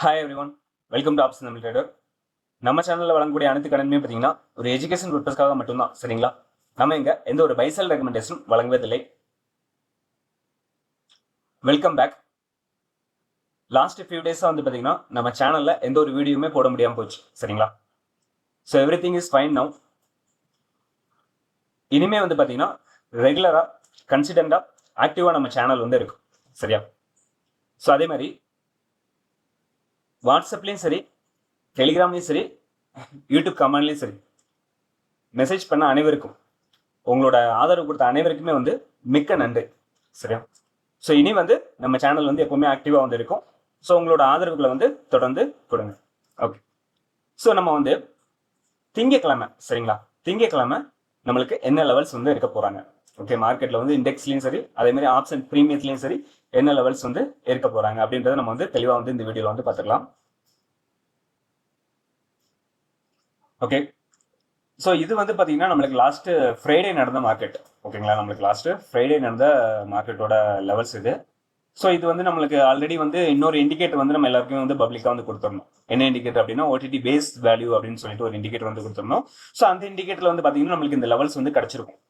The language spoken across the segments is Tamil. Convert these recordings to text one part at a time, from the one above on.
Hi everyone welcome to option Tamil trader நம்ம சேனலில் வழங்கக்கூடிய அனைத்து கடனுமே பார்த்தீங்கன்னா ஒரு எஜுகேஷன் பர்பஸ்க்காக மட்டும்தான் சரிங்களா? நம்ம இங்கே எந்த ஒரு பைசல் ரெக்கமெண்டேஷன் வழங்குவதில்லை. வெல்கம் பேக் லாஸ்ட் ஃபியூ டேஸாக வந்து பார்த்தீங்கன்னா நம்ம சேனலில் எந்த ஒரு வீடியோவுமே போட முடியாமல் போச்சு சரிங்களா? So everything is fine now இனிமே வந்து பார்த்தீங்கன்னா ரெகுலராக கன்சிடென்ட்டாக ஆக்டிவாக நம்ம சேனல் வந்து இருக்கும் சரியா? ஸோ அதே மாதிரி வாட்ஸ்அப்லேயும் சரி டெலிகிராம்லேயும் சரி யூடியூப் கமெண்ட்லேயும் சரி மெசேஜ் பண்ண அனைவருக்கும் உங்களோட ஆதரவு கொடுத்த அனைவருக்குமே வந்து மிக்க நன்றி சரியா? ஸோ இனி வந்து நம்ம சேனல் வந்து எப்பவுமே ஆக்டிவாக வந்து இருக்கும். ஸோ உங்களோட ஆதரவுகளை வந்து தொடர்ந்து கொடுங்க. ஓகே ஸோ நம்ம வந்து திங்கக்கிழமை சரிங்களா? திங்கக்கிழமை நம்மளுக்கு என்ன லெவல்ஸ் வந்து இருக்க போகிறாங்க ஓகே மார்க்கெட்டில் வந்து இண்டெக்ஸ்லேயும் சரி அதே மாதிரி ஆப்ஷன் ப்ரீமியத்துலயும் சரி என்ன லெவல்ஸ் வந்து இருக்க போறாங்க அப்படின்றத நம்ம வந்து தெளிவா வந்து இந்த வீடியோல வந்து பார்த்துக்கலாம். ஓகே ஸோ இது வந்து பார்த்தீங்கன்னா நம்மளுக்கு லாஸ்ட் ஃப்ரைடே நடந்த மார்க்கெட் ஓகேங்களா நம்மளுக்கு லாஸ்ட் ஃப்ரைடே நடந்த மார்க்கெட்டோட லெவல்ஸ் இது. ஸோ இது வந்து நம்மளுக்கு ஆல்ரெடி வந்து இன்னொரு இண்டிகேட்டர் வந்து நம்ம எல்லாருக்குமே வந்து பப்ளிக்காக வந்து கொடுத்துடணும். என்ன இண்டிகேட்டர் அப்படின்னா ஓடிடி பேஸ் வேல்யூ அப்படின்னு சொல்லிட்டு ஒரு இண்டிகேட்டர் வந்து கொடுத்துடணும். ஸோ அந்த இண்டிகேட்டர் வந்து பார்த்தீங்கன்னா நம்மளுக்கு இந்த லெவல்ஸ் வந்து கிடச்சிருக்கும்.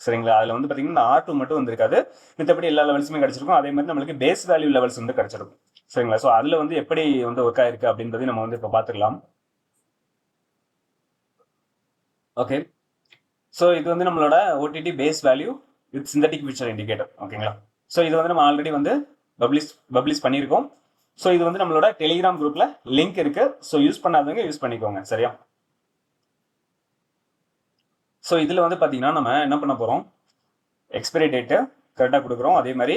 சரிங்களா? அதில் வந்து பார்த்தீங்கன்னா ஆர் டூ மட்டும் வந்திருக்காது. மித்தபடி எல்லா லெவல்ஸுமே கிடச்சிருக்கும். அதே மாதிரி நம்மளுக்கு பேஸ் வேல்யூ லெவல்ஸ் வந்து கிடைச்சிருக்கும். சரிங்களா? ஸோ அதில் வந்து எப்படி வந்து ஒர்க் ஆயிருக்கு அப்படின்றத நம்ம வந்து இப்போ பார்த்துக்கலாம் ஓகே ஸோ இது வந்து நம்மளோட OTT base value with synthetic future indicator ஓகேங்களா ஸோ இது வந்து நம்ம ஆல்ரெடி வந்து பப்ளிஷ் பப்ளிஷ் பண்ணியிருக்கோம். ஸோ இது வந்து நம்மளோட டெலிகிராம் குரூப்ல லிங்க் இருக்கு. ஸோ யூஸ் பண்ணாதவங்க யூஸ் பண்ணிக்கோங்க. சரியா? ஸோ இதில் வந்து பார்த்தீங்கன்னா நம்ம என்ன பண்ண போகிறோம் எக்ஸ்பைரி டேட்டு கரெக்டாக கொடுக்குறோம். அதே மாதிரி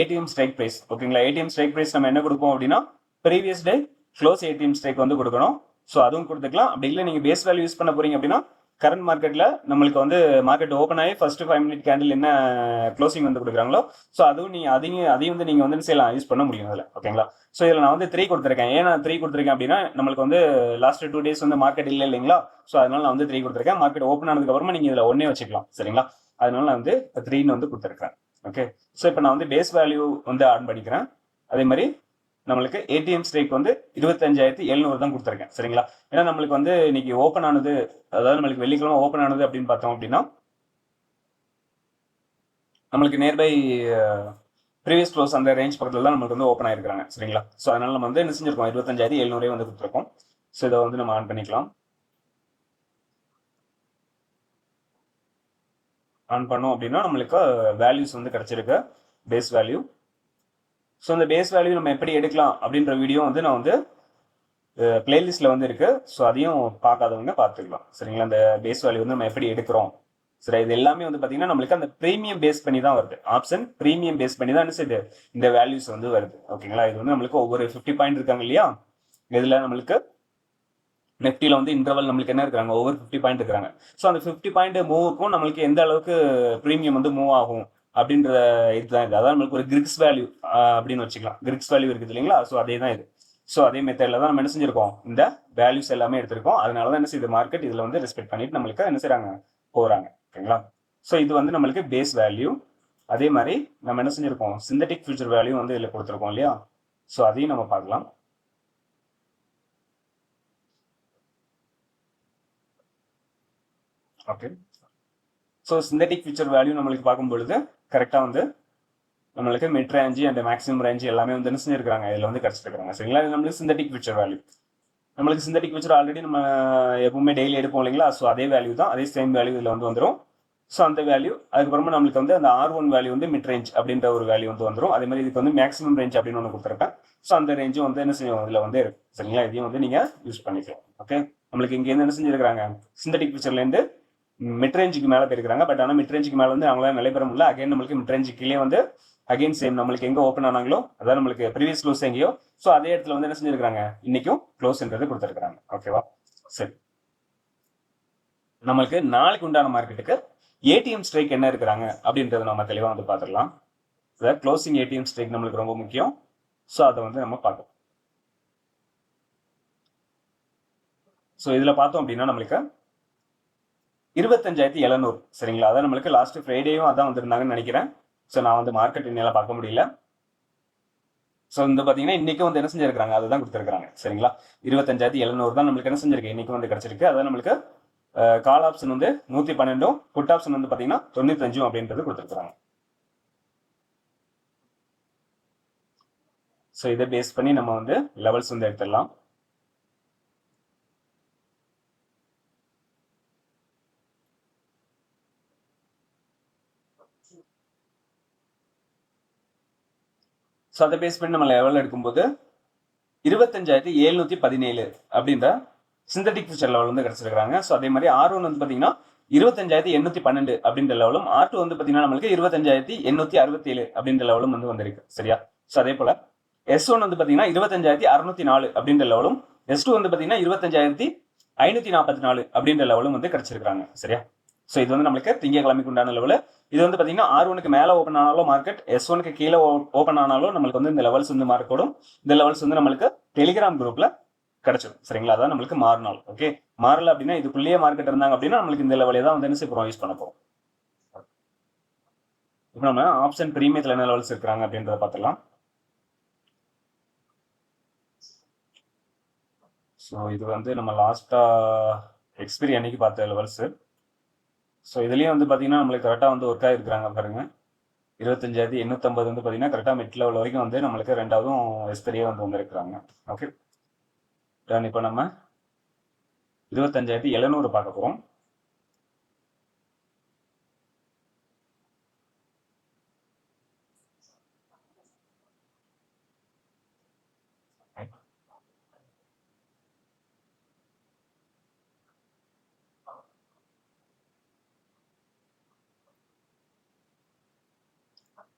ஏடிஎம் ஸ்ட்ரைக் ப்ரைஸ் ஓகேங்களா ஏடிஎம் ஸ்ட்ரைக் ப்ரைஸ் நம்ம என்ன கொடுப்போம் அப்படின்னா previous day close ATM strike வந்து கொடுக்கணும். ஸோ அதுவும் கொடுத்துக்கலாம். அப்படி இல்லை நீங்கள் பேஸ் வேல்யூ யூஸ் பண்ண போறீங்க அப்படின்னா கரண்ட் மார்க்கெட்டில் நம்மளுக்கு வந்து மார்க்கெட் ஓப்பன் ஆகி ஃபர்ஸ்ட் ஃபைவ் மினிட் கேண்டில் என்ன க்ளோசிங் வந்து கொடுக்குறாங்களோ ஸோ அதுவும் நீங்கள் அதையும் அதையும் வந்து நீங்கள் வந்து செய்யலாம் யூஸ் பண்ண முடியும் அதில் ஓகேங்களா ஸோ இதில் நான் வந்து த்ரீ கொடுத்துருக்கேன். ஏன் நான் த்ரீ கொடுத்துருக்கேன் அப்படின்னா நம்மளுக்கு வந்து லாஸ்ட் டூ டேஸ் வந்து மார்க்கெட் இல்லை இல்லைங்களா? ஸோ அதனால நான் வந்து த்ரீ கொடுத்துருக்கேன். மார்க்கெட் ஓப்பன் ஆனதுக்கப்புறமா நீங்கள் இதில் ஒன்னே வச்சுக்கலாம் சரிங்களா? அதனால நான் வந்து த்ரீன்னு வந்து கொடுத்துருக்கேன் ஓகே ஸோ இப்போ நான் வந்து பேஸ் வேல்யூ வந்து ஆன் பண்ணிக்கிறேன். அதே மாதிரி நம்மளுக்கு ஏடிஎம் ஸ்ட்ரைக் வந்து இருபத்தஞ்சாயிரத்தி எழுநூறு தான் கொடுத்துருக்கேன். சரிங்களா? ஏன்னா நம்மளுக்கு வந்து இன்னைக்கு ஓப்பன் ஆனது அதாவது நம்மளுக்கு வெள்ளிக்கிழமை ஓப்பன் ஆனது அப்படின்னு பார்த்தோம் அப்படின்னா நம்மளுக்கு நியர்பை ப்ரீவியஸ் க்ளோஸ் அந்த ரேஞ்ச் பக்கத்தில் தான் நம்மளுக்கு வந்து ஓப்பன் ஆயிருக்காங்க சரிங்களா? ஸோ அதனால நம்ம வந்து என்ன செஞ்சிருக்கோம்? இருபத்தஞ்சாயிரத்தி எழுநூறே வந்து கொடுத்துருக்கோம். ஸோ இதை வந்து நம்ம ஆன் பண்ணிக்கலாம். ஆன் பண்ணோம் அப்படின்னா நம்மளுக்கு வேல்யூஸ் வந்து கிடைச்சிருக்கு. பேஸ் வேல்யூ ஸோ அந்த பேஸ் வேல்யூ நம்ம எப்படி எடுக்கலாம் அப்படின்ற வீடியோ வந்து நான் வந்து பிளேலிஸ்ட்டில் வந்து இருக்குது ஸோ அதையும் பார்க்காதவங்க பார்த்துக்கலாம். சரிங்களா? அந்த பேஸ் வேல்யூ வந்து நம்ம எப்படி எடுக்கிறோம்? சரி இது எல்லாமே வந்து பார்த்தீங்கன்னா நம்மளுக்கு அந்த ப்ரீமியம் பேஸ் பண்ணி தான் வருது. ஆப்ஷன் ப்ரீமியம் பேஸ் பண்ணி தான் இது இந்த வேல்யூஸ் வந்து வருது. ஓகேங்களா இது வந்து நம்மளுக்கு ஒவ்வொரு ஃபிஃப்டி பாயிண்ட் இருக்காங்க இல்லையா? இதில் நம்மளுக்கு நெஃப்டியில் வந்து இன்டர்வல் நம்மளுக்கு என்ன இருக்கிறாங்க ஒவ்வொரு ஃபிஃப்டி பாயிண்ட் இருக்கிறாங்க ஸோ அந்த ஃபிஃப்டி பாயிண்ட் மூவுக்கும் நம்மளுக்கு எந்த அளவுக்கு ப்ரீமியம் வந்து மூவ் ஆகும்? அப்படின்ற இதுதான் இது. அதான் நம்மளுக்கு ஒரு கிரிக்ஸ் வேல்யூ அப்படின்னு வச்சுக்கலாம். கிரிக்ஸ் வேல்யூ இருக்குது இல்லைங்களா? ஸோ அதே தான் இது. ஸோ அதே மெத்தடில் தான் நம்ம என்ன செஞ்சிருக்கோம்? இந்த வேல்யூஸ் எல்லாமே எடுத்திருக்கோம். அதனால தான் என்ன செய்யுது? மார்க்கெட் இதில் வந்து ரெஸ்பெக்ட் பண்ணிட்டு நம்மளுக்கு என்ன செய்கிறாங்க போகிறாங்க ஓகேங்களா? ஸோ இது வந்து நம்மளுக்கு பேஸ் வேல்யூ அதே மாதிரி நம்ம என்ன செஞ்சிருக்கோம்? சிந்தட்டிக் ஃபியூச்சர் வேல்யூ வந்து இதில் கொடுத்துருக்கோம் இல்லையா? ஸோ அதையும் நம்ம பார்க்கலாம். Okay so synthetic future value நம்மளுக்கு பார்க்கும் பொழுது கரெக்டாக வந்து நம்மளுக்கு mid range and maximum range எல்லாமே வந்து என்ன செஞ்சிருக்காங்க இதில் வந்து கிடச்சிருக்காங்க சரிங்களா? இது நம்மளுக்கு சிந்தட்டிக் ஃபியூச்சர் வேல்யூ நம்மளுக்கு சிந்தட்டிக் ஃபியூச்சர் ஆல்ரெடி நம்ம எப்பவுமே டெய்லி எடுப்போம் இல்லைங்களா? ஸோ அதே வேல்யூ தான். அதே சேம் வேல்யூ இதில் வந்து வந்துடும் ஸோ அந்த வேல்யூ அதுக்கப்புறமா நம்மளுக்கு வந்து அந்த ஆர் ஒன் வேல்யூ வந்து மிட் ரேஞ்ச் அப்படின்ற ஒரு வேல்யூ வந்து வந்துடும் அதே மாதிரி இதுக்கு வந்து மேக்ஸிமம் ரேஞ்ச் அப்படின்னு ஒன்று கொடுத்துருக்கேன் ஸோ அந்த ரேஞ்சும் வந்து என்ன செய்யும்? இதில் வந்து இருக்கு. சரிங்களா? இதையும் வந்து நீங்கள் யூஸ் பண்ணிக்கலாம். ஓகே நம்மளுக்கு இங்கேருந்து என்ன செஞ்சிருக்காங்க சிந்தட்டிக் ஃபியூச்சர்லேருந்து மிட்ரேஞ்சுக்கு மேலே போயிருக்காங்க பட் ஆனால் மிட்ரேஞ்சுக்கு மேலே வந்து அவங்களால நிலை பெற முடியல. அகைன் நம்மளுக்கு மிட்ரேஞ்சு கீழே வந்து அகைன் சேம் நம்மளுக்கு எங்கே ஓப்பன் ஆனாங்களோ அதான் நம்மளுக்கு ப்ரீவியஸ் க்ளோஸ் எங்கேயோ. ஸோ அதே இடத்துல வந்து என்ன செஞ்சிருக்காங்க இன்னைக்கும் க்ளோஸ்ன்றது கொடுத்துருக்காங்க ஓகேவா சரி. நம்மளுக்கு நாளைக்கு உண்டான மார்க்கெட்டுக்கு ஏடிஎம் ஸ்ட்ரைக் என்ன இருக்கிறாங்க? அப்படின்றத நம்ம தெளிவாக வந்து பார்த்துடலாம். அதாவது க்ளோசிங் ஏடிஎம் ஸ்ட்ரைக் நம்மளுக்கு ரொம்ப முக்கியம். ஸோ அதை வந்து நம்ம பார்க்கலாம் ஸோ இதில் பார்த்தோம் அப்படின்னா நம்மளுக்கு இருபத்தஞ்சாயிரத்தி எழுநூறு. சரிங்களா? அதான் நம்மளுக்கு லாஸ்ட் ஃப்ரைடேயும் அதான் வந்திருந்தாங்கன்னு நினைக்கிறேன். ஸோ நான் வந்து மார்க்கெட் என்னால் பார்க்க முடியல. ஸோ வந்து பார்த்தீங்கன்னா இன்னைக்கு வந்து என்ன செஞ்சிருக்காங்க அதை தான் கொடுத்துருக்காங்க சரிங்களா? இருபத்தஞ்சாயிரத்தி எழுநூறு தான் நம்மளுக்கு என்ன செஞ்சிருக்கு? இன்னைக்கு வந்து கிடைச்சிருக்கு. அதான் நம்மளுக்கு கால் ஆப்ஷன் வந்து நூற்றி பன்னெண்டும் புட் ஆப்ஷன் வந்து பார்த்தீங்கன்னா தொண்ணூத்தஞ்சும் அப்படின்றது கொடுத்துருக்காங்க ஸோ இதை பேஸ் பண்ணி நம்ம வந்து லெவல்ஸ் வந்து எடுத்துடலாம். ஸோ அதை பேஸ் பண்ணி நம்ம லெவல் எடுக்கும்போது இருபத்தஞ்சாயிரத்தி எழுநூத்தி பதினேழு அப்படின்ற சிந்தட்டிக் ஃபியூச்சர் லெவல் வந்து கிடச்சிருக்காங்க ஸோ அதே மாதிரி ஆர் ஒன் வந்து பார்த்தீங்கன்னா இருபத்தஞ்சாயிரத்தி எண்ணூத்தி பன்னெண்டு அப்படின்ற லெவலும் ஆர் டூ வந்து பார்த்தீங்கன்னா நம்மளுக்கு இருபத்தஞ்சாயிரத்தி எண்ணூத்தி அறுபத்தி ஏழு அப்படின்ற லெவலும் வந்து வந்திருக்கு. சரியா? ஸோ அதே போல எஸ் ஒன் வந்து பார்த்தீங்கன்னா இருபத்தஞ்சாயிரத்தி அறுநூத்தி நாலு அப்படின்ற லெவலும் எஸ் டூ வந்து பார்த்தீங்கன்னா இருபத்தஞ்சாயிரத்தி ஐநூத்தி நாற்பத்தி நாலு அப்படின்ற லெவலும் வந்து கிடைச்சிருக்காங்க சரியா? ஸோ இது வந்து நம்மளுக்கு திங்கக்கிழமைக்கு உண்டான லெவலு இது வந்து பார்த்தீங்கன்னா ஆர் ஒனுக்கு மேலே ஓப்பன் ஆனாலும் மார்க்கெட் எஸ் ஒனுக்கு கீழே ஓப்பன் ஆனாலும் நம்மளுக்கு வந்து இந்த லெவல்ஸ் வந்து மார்க் ஓடும். இந்த லெவல்ஸ் வந்து நம்மளுக்கு டெலிகிராம் குரூப்பில் கிடைச்சிடும் சரிங்களா? அதான் நம்மளுக்கு மாறினால் ஓகே மாறல அப்படின்னா இதுக்குள்ளேயே மார்க்கெட் இருந்தாங்க அப்படின்னா நம்மளுக்கு இந்த லெவலே தான் வந்து என்ன செய்ய யூஸ் பண்ண போகும் இப்போ நம்ம ஆப்ஷன் ப்ரீமியத்தில் என்ன லெவல்ஸ் இருக்கிறாங்க அப்படின்றத பார்த்துக்கலாம் ஸோ இது வந்து நம்ம லாஸ்ட்டாக எக்ஸ்பீரி அன்னைக்கு பார்த்த லெவல்ஸு ஸோ இதுலேயும் வந்து பார்த்தீங்கன்னா நம்மளுக்கு கரெக்டாக வந்து ஒர்க் ஆகிருக்கிறாங்க பாருங்க. இருபத்தஞ்சாயிரத்தி எண்ணூற்றம்பது வந்து பார்த்தீங்கன்னா கரெக்டாக மிட் லெவல் வரைக்கும் வந்து நம்மளுக்கு ரெண்டாவதும் எஸ்பெரியாக வந்து வந்திருக்கிறாங்க. ஓகே டன் இப்போ நம்ம இருபத்தஞ்சாயிரத்தி எழுநூறு பார்க்க போகிறோம்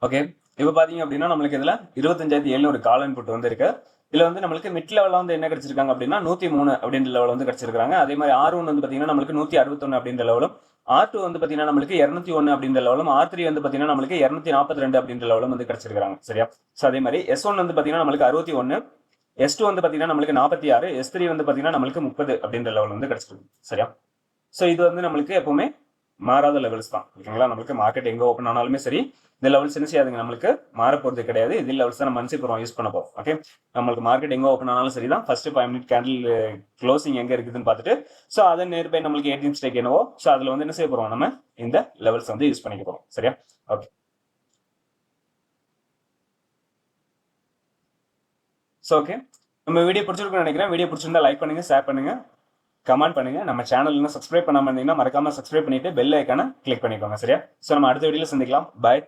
ஓகே இப்போ பார்த்தீங்க அப்படின்னா நம்மளுக்கு இதில் இருபத்தஞ்சாயிரத்தி எழுநூறு கால் இன்புட் வந்து இருக்கு இதில் வந்து நம்மளுக்கு மிட் லெவலில் வந்து என்ன கிடைச்சிருக்காங்க அப்படின்னா நூற்றி மூணு அப்படின்ற லெவல் வந்து கிடைச்சிருக்காங்க. அதே மாதிரி ஆர் ஒன் வந்து பார்த்தீங்கன்னா நம்மளுக்கு நூற்றி அறுபத்தொன்று அப்படின்ற லெவலும் ஆர் டூ வந்து பார்த்தீங்கன்னா நம்மளுக்கு இரநூத்தி ஒன்று அப்படின்ற லெவலும் ஆர் த்ரீ வந்து பார்த்தீங்கன்னா நம்மளுக்கு இரநூத்தி நாற்பத்தி ரெண்டு அப்படின்ற லெவலும் வந்து கிடைச்சிருக்காங்க. சரியா? ஸோ அதே மாதிரி எஸ் ஒன் வந்து பார்த்தீங்கன்னா நம்மளுக்கு அறுபத்தி ஒன்று எஸ் டூ வந்து பார்த்தீங்கன்னா நம்மளுக்கு நாற்பத்தி ஆறு எஸ் த்ரீ வந்து பார்த்தீங்கன்னா நம்மளுக்கு முப்பது அப்படின்ற லெவல் வந்து கிடைச்சிருக்கு. சரியா? ஸோ இது வந்து நம்மளுக்கு எப்பவுமே மாறாத லெவல்ஸ் தான். ஓகேங்களா? நம்மளுக்கு மார்க்கெட் எங்கே ஓப்பன் ஆனாலுமே சரி இந்த லெவல்ஸ் என்ன செய்யாதுங்க. நம்மளுக்கு மாற போகிறது கிடையாது. இது லெவல்ஸ் தான் நம்ம மனசு போகிறோம் யூஸ் பண்ண போகிறோம் ஓகே? நம்மளுக்கு மார்க்கெட் எங்கே ஓப்பன் ஆனாலும் சரி தான். First five minute candle closing எங்கே இருக்குதுன்னு பார்த்துட்டு ஸோ அதை நேர்பை நம்மளுக்கு ஏடிஎம் ஸ்டேக் என்னவோ ஸோ அதில் வந்து என்ன செய்ய போகிறோம் நம்ம இந்த லெவல்ஸ் வந்து யூஸ் பண்ணிக்க போகிறோம் சரியா? ஓகே ஸோ ஓகே நம்ம வீடியோ பிடிச்சிருக்குன்னு நினைக்கிறேன். வீடியோ பிடிச்சிருந்தா லைக் பண்ணுங்க ஷேர் பண்ணுங்க. கமெண்ட் பண்ணுங்க. நம்ம சேனல் இன்னும் சப்ஸ்கிரைப் பண்ணாம இருந்தீங்கன்னா மறக்காம சப்ஸ்கிரைப் பண்ணிட்டு பெல் ஐக்கான கிளிக் பண்ணிக்கோங்க. சரியா? ஸோ நம்ம அடுத்த வீடியோல சந்திக்கலாம். பாய்